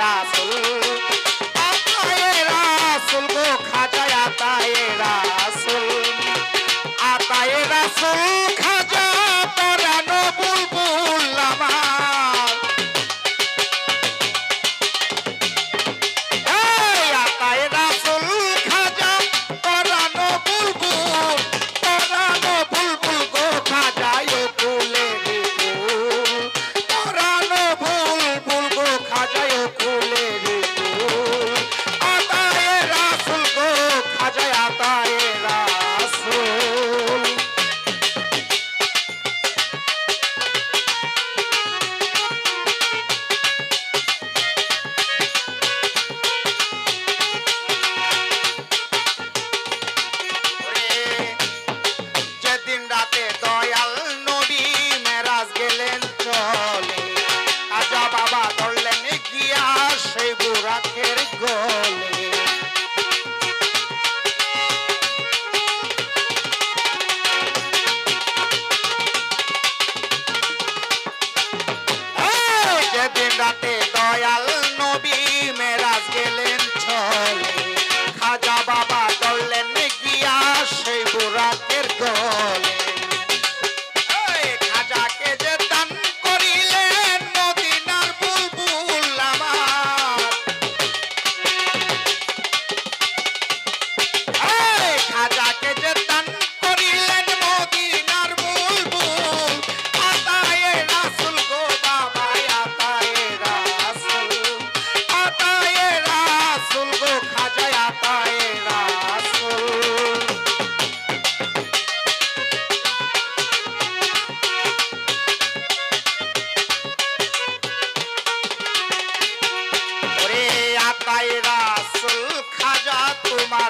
rasul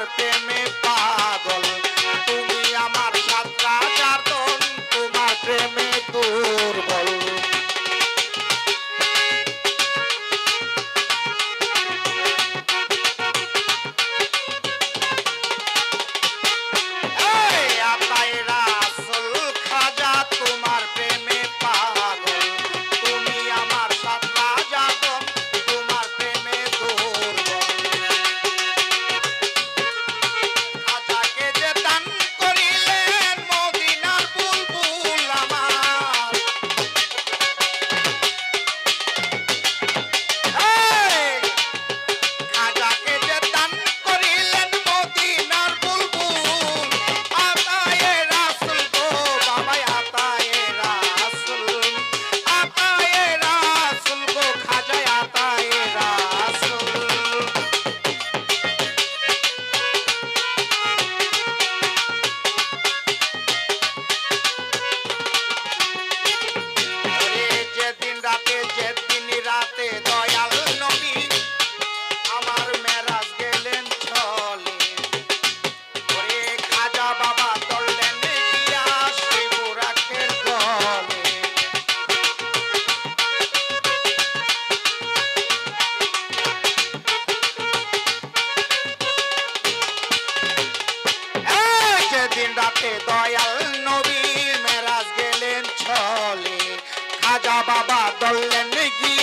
gotta pay me. রাতে দয়াল নবী মেরাজ গেলেন ছলে। খাজা বাবা দললেন গিয়ে